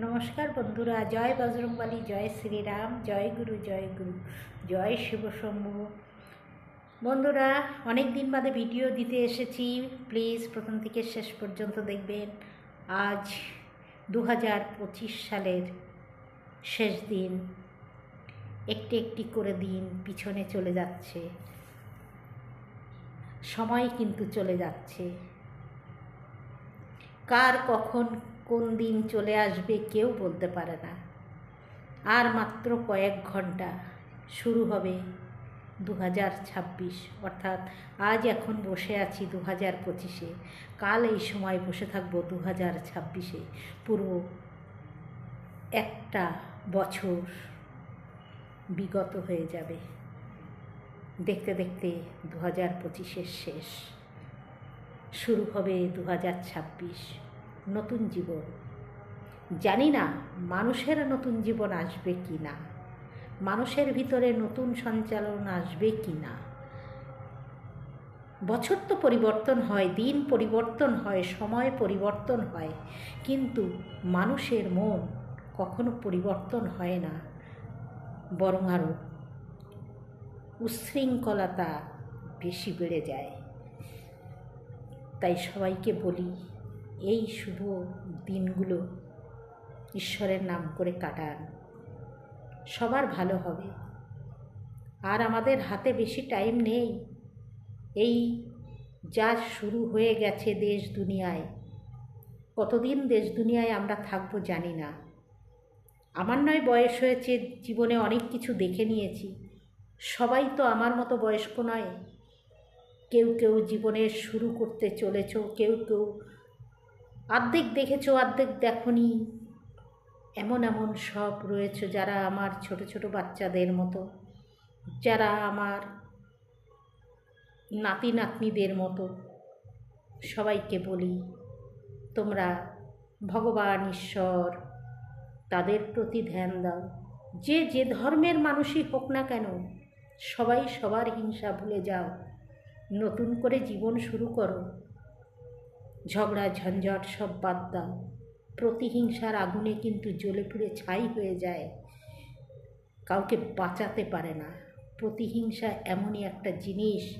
নমস্কার বন্ধুরা, জয় বজরংবলী, জয় শ্রীরাম, জয় গুরু জয় গুরু, জয় শিবশম্ভু বন্ধুরা অনেক দিন বাদে ভিডিও দিতে এসেছি। প্লিজ প্রথম থেকে শেষ পর্যন্ত দেখবেন। আজ দু হাজার পঁচিশ সালের শেষ দিন। একটি একটি করে দিন পিছনে চলে যাচ্ছে। সময় কিন্তু চলে যাচ্ছে। কার কখন কোন দিন চলে আসবে কেউ বলতে পারে না। আর মাত্র কয়েক ঘণ্টা শুরু হবে দু হাজার ছাব্বিশ, অর্থাৎ আজ এখন বসে আছি দু হাজার পঁচিশে। কাল এই সময় বসে থাকব দু হাজার ছাব্বিশে। পুরো একটা বছর বিগত হয়ে যাবে। দেখতে দেখতে দু হাজার পঁচিশের শেষ। শুরু হবে দু হাজার ছাব্বিশ। নতুন জীবন। জানি না মানুষের নতুন জীবন আসবে কি না। মানুষের ভিতরে নতুন সঞ্চালন আসবে কি না। বছর তো পরিবর্তন হয়, দিন পরিবর্তন হয়, সময় পরিবর্তন হয়, কিন্তু মানুষের মন কখনো পরিবর্তন হয় না, বরং আরও উচ্ছৃঙ্খলতা বেশি বেড়ে যায়। তাই সবাইকে বলি এই শুভ দিনগুলো ঈশ্বরের নাম করে কাটান। সবার ভালো হবে। আর আমাদের হাতে বেশি টাইম নেই। এই যা শুরু হয়ে গেছে দেশ দুনিয়ায়, কতদিন দেশ দুনিয়ায় আমরা থাকব জানি না। আমার নয় বয়স হয়েছে, জীবনে অনেক কিছু দেখে নিয়েছি। সবাই তো আমার মতো বয়স্ক নয়। কেউ কেউ জীবনের শুরু করতে চলেছ, কেউ কেউ অর্ধেক দেখেছ, অর্ধেক দেখনি। এমন এমন সব রয়েছে যারা আমার ছোট ছোট বাচ্চাদের মতো, যারা আমার নাতি, নাতনিদের মতো। সবাইকে বলি, তোমরা ভগবান, ঈশ্বর, তাদের প্রতি ধ্যান দাও। যে যে ধর্মের মানুষই হোক না কেন, সবাই সবার হিংসা ভুলে যাও। নতুন করে জীবন শুরু করো। ঝগড়া, ঝঞ্ঝট সব বাদ দাও। প্রতিহিংসার আগুনে কিন্তু জ্বলে পুড়ে ছাই হয়ে যায়। কাউকে বাঁচাতে পারে না। প্রতিহিংসা এমনই একটা জিনিস,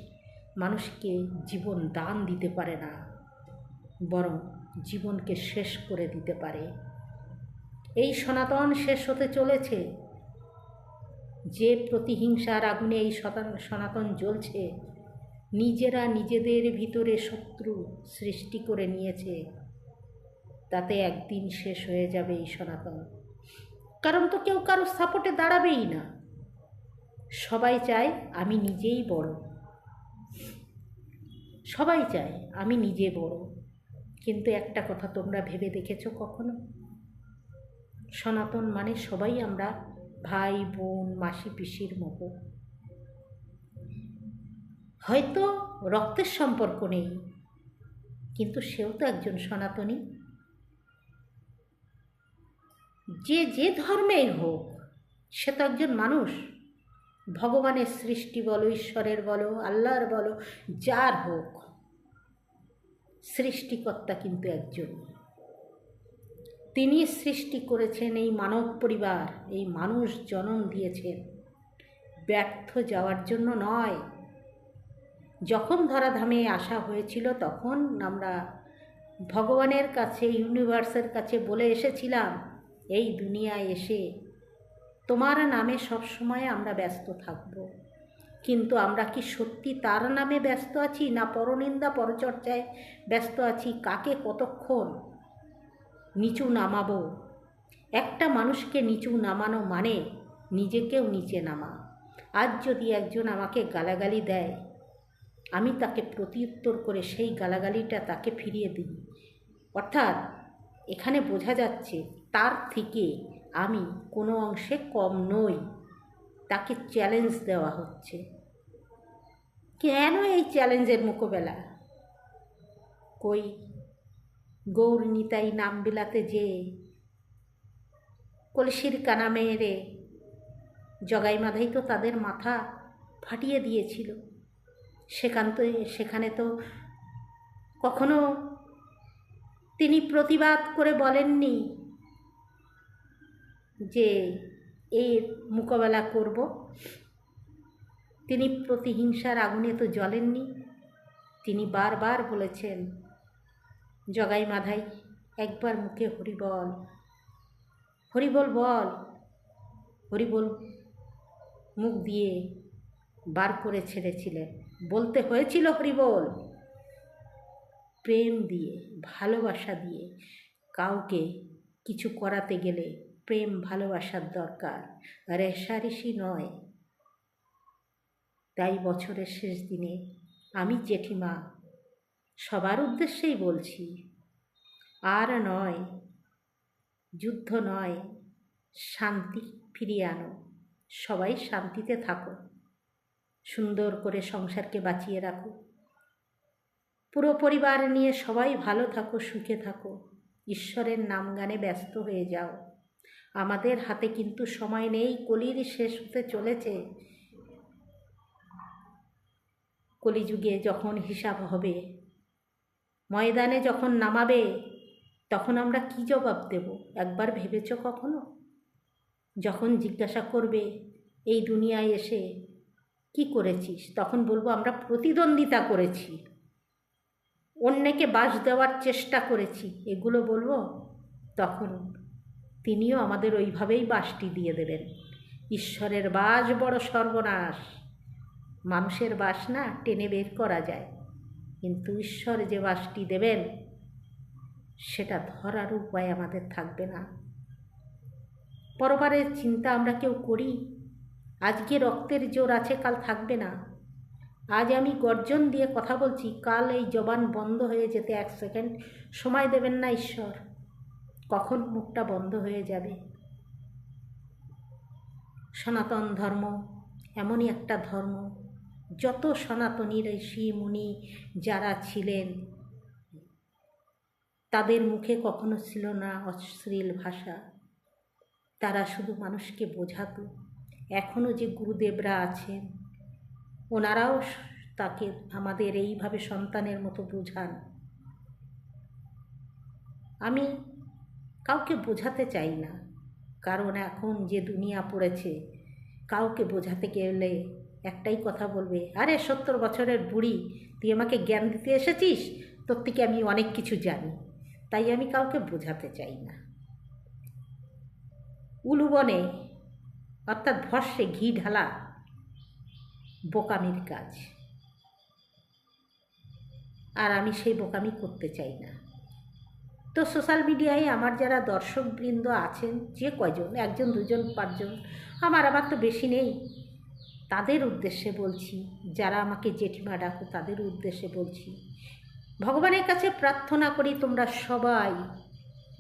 মানুষকে জীবন দান দিতে পারে না, বরং জীবনকে শেষ করে দিতে পারে। এই সনাতন শেষ হতে চলেছে। যে প্রতিহিংসার আগুনে এই সনাতন জ্বলছে নিজেরা নিজেদের ভিতরে শত্রু সৃষ্টি করে নিয়েছে। তাতে একদিন শেষ হয়ে যাবে এই সনাতন। কারণ তো কেউ কারও সাপোর্টে দাঁড়াবেই না। সবাই চায় আমি নিজেই বড়। সবাই চায় আমি নিজে বড়। কিন্তু একটা কথা তোমরা ভেবে দেখেছ কখনো? সনাতন মানে সবাই আমরা ভাই, বোন, মাসি, পিসির মতো। হয়তো রক্তের সম্পর্ক নেই, কিন্তু সেও তো একজন সনাতনী। যে যে ধর্মের হোক, সে তো একজন মানুষ। ভগবানের সৃষ্টি বলো, ঈশ্বরের বলো, আল্লাহর বলো, যার হোক, সৃষ্টিকর্তা কিন্তু একজন। তিনি সৃষ্টি করেছেন এই মানব পরিবার, এই মানুষ জনম দিয়েছেন। ব্যর্থ যাওয়ার জন্য নয়। যখন ধরাধামে আসা হয়েছিল তখন আমরা ভগবানের কাছে, ইউনিভার্সের কাছে বলে এসেছিলাম, এই দুনিয়ায় এসে তোমার নামে সবসময় আমরা ব্যস্ত থাকব। কিন্তু আমরা কি সত্যি তার নামে ব্যস্ত আছি না পরনিন্দা পরচর্চায় ব্যস্ত আছি? কাকে কতক্ষণ নিচু নামাবো? একটা মানুষকে নিচু নামানো মানে নিজেকেও নিচে নামা। আজ যদি একজন আমাকে গালাগালি দেয় আমি তাকে প্রতিউত্তর করে সেই গালাগালিটা তাকে ফিরিয়ে দিই। অর্থাৎ এখানে বোঝা যাচ্ছে তার থেকে আমি কোনো অংশে কম নই। তাকে চ্যালেঞ্জ দেওয়া হচ্ছে। কেন এই চ্যালেঞ্জের মোকাবেলা? কই? গৌর নিতাই নাম বিলাতে যে কলসির কানা মেয়েরে জগাই মাধাই তো তাদের মাথা ফাটিয়ে দিয়েছিল। সেখান তো সেখানে তো কখনো তিনি প্রতিবাদ করে বলেননি যে এর মোকাবেলা করব। তিনি প্রতিহিংসার আগুনে তো জ্বলেননি। তিনি বারবার বলেছেন, জগাই মাধাই, একবার মুখে হরিবল হরিবল বল হরিবল মুখ দিয়ে বার করে ছেড়েছিলেন। বলতে হয়েছিল হরিবল। প্রেম দিয়ে, ভালোবাসা দিয়ে কাউকে কিছু করাতে গেলে প্রেম ভালোবাসার দরকার। রেশারেশি নয়। তাই বছরের শেষ দিনে আমি জেঠিমা, সবার উদ্দেশ্যেই বলছি, আর নয়, যুদ্ধ নয়, শান্তি ফিরিয়ে আনো। সবাই শান্তিতে থাকো। সুন্দর করে সংসারকে বাঁচিয়ে রাখো। পুরো পরিবার নিয়ে সবাই ভালো থাকো, সুখে থাকো। ঈশ্বরের নাম গানে ব্যস্ত হয়ে যাও। আমাদের হাতে কিন্তু সময় নেই, কলির শেষ হতে চলেছে। কলিযুগে যখন হিসাব হবে, ময়দানে যখন নামাবে, তখন আমরা কি জবাব দেব? একবার ভেবেছ কখনো? যখন জিজ্ঞাসা করবে, এই দুনিয়ায় এসে কি করেছিস? তখন বলব, আমরা প্রতিদ্বন্দ্বিতা করেছি। অন্যকে বাস দেওয়ার চেষ্টা করেছি। এগুলো বলব, তখন তিনিও আমাদের ওইভাবেই বাসটি দিয়ে দেবেন। ঈশ্বরের বাস বড় সর্বনাশ। মানুষের বাস না, টেনে বের করা যায়। কিন্তু ঈশ্বর যে বাসটি দেবেন, সেটা ধরার উপায় আমাদের থাকবে না। পরবারের চিন্তা আমরা কেউ করি? আজকে রক্তের জোর আছে, কাল থাকবে না। আজ আমি গর্জন দিয়ে কথা বলছি, কাল এই জবান বন্ধ হয়ে যেতে এক সেকেন্ড। সময় দেবেন না ঈশ্বর, কখন মুখটা বন্ধ হয়ে যাবে? সনাতন ধর্ম এমনই একটা ধর্ম। যত সনাতনী ঋষি মুনি যারা ছিলেন, তাদের মুখে কখনো ছিল না অশ্লীল ভাষা। তারা শুধু মানুষকে বোঝাতো। এখনও যে গুরুদেবরা আছেন, ওনারাও তাকে আমাদের এইভাবে সন্তানের মতো বোঝান। আমি কাউকে বোঝাতে চাই না, কারণ এখন যে দুনিয়া পড়েছে, কাউকে বোঝাতে গেলে একটাই কথা বলবে, আরে, সত্তর বছরের বুড়ি, তুই আমাকে জ্ঞান দিতে এসেছিস? তোর থেকে আমি অনেক কিছু জানি। তাই আমি কাউকে বোঝাতে চাই না। উলুবনে অর্থাৎ ভর্ষে ঘি ঢালা বোকামির কাজ। আর আমি সেই বোকামি করতে চাই না। তো সোশ্যাল মিডিয়ায় আমার যারা দর্শকবৃন্দ আছেন, যে কয়জন, একজন, দুজন, পাঁচজন, আমার আবার তো বেশি নেই। তাদের উদ্দেশ্যে বলছি, যারা আমাকে জেঠিমা ডাকো, তাদের উদ্দেশ্যে বলছি, ভগবানের কাছে প্রার্থনা করি তোমরা সবাই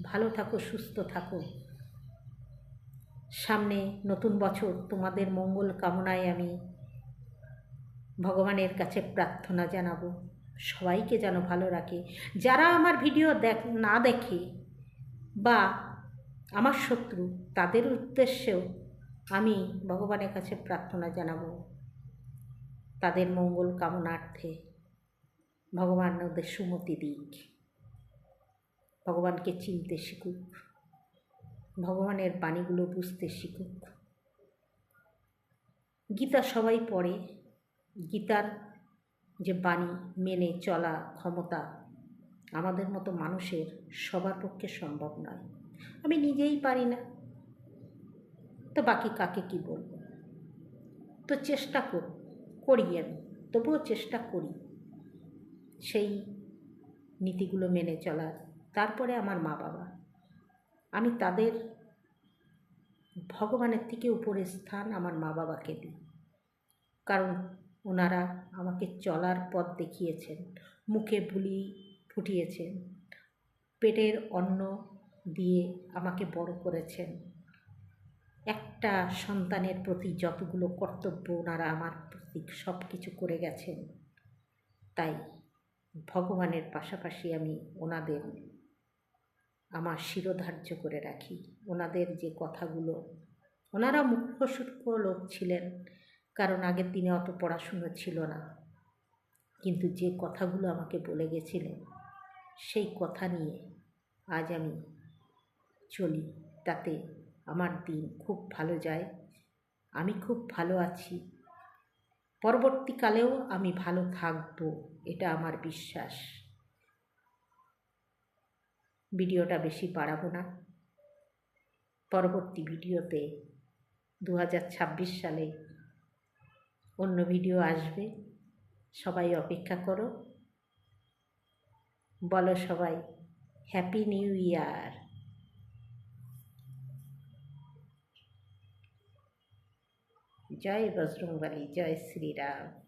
ভালো থাকো, সুস্থ থাকো। সামনে নতুন বছর, তোমাদের মঙ্গল কামনায় আমি ভগবানের কাছে প্রার্থনা জানাব। সবাইকে যেন ভালো রাখে। যারা আমার ভিডিও দেখ, না দেখে বা আমার শত্রু, তাদের উদ্দেশ্যেও আমি ভগবানের কাছে প্রার্থনা জানাব। তাদের মঙ্গল কামনার্থে ভগবান ওদের সুমতি দিক। ভগবানকে চিনতে শিখুক। ভগবানের বাণীগুলো বুঝতে শিখুক। গীতা সবাই পড়ে। গীতার যে বাণী, মেনে চলা ক্ষমতা আমাদের মতো মানুষের সবার পক্ষে সম্ভব নয়। আমি নিজেই পারি না। তো বাকি কাকে কি বলব? তো চেষ্টা কর, করি আমি, তবুও চেষ্টা করি। সেই নীতিগুলো মেনে চলার। তারপরে আমার মা বাবা আমি তাদের ভগবানের থেকে উপরে স্থান আমার মা বাবাকে দিই। কারণ ওনারা আমাকে চলার পথ দেখিয়েছেন, মুখে বুলি ফুটিয়েছেন, পেটের অন্ন দিয়ে আমাকে বড় করেছেন। একটা সন্তানের প্রতি যতগুলো কর্তব্য ওনারা আমার প্রতি সব কিছু করে গেছেন, তাই ভগবানের পাশাপাশি আমি ওনাদের আমার শিরোধার্য করে রাখি। ওনাদের যে কথাগুলো। ওনারা মুখ্য সূক্ষ্ম লোক ছিলেন, কারণ আগের দিনে অত পড়াশুনো ছিল না। কিন্তু যে কথাগুলো আমাকে বলে গেছিলেন, সেই কথা নিয়ে আজ আমি চলি। তাতে আমার দিন খুব ভালো যায়। আমি খুব ভালো আছি। পরবর্তীকালেও আমি ভালো থাকব, এটা আমার বিশ্বাস। ভিডিওটা বেশি বাড়াবো না। পরবর্তী ভিডিওতে দু হাজার ছাব্বিশ সালে অন্য ভিডিও আসবে। সবাই অপেক্ষা করো। বলো সবাই হ্যাপি নিউ ইয়ার জয় বজরংবলী, জয় শ্রীরাম।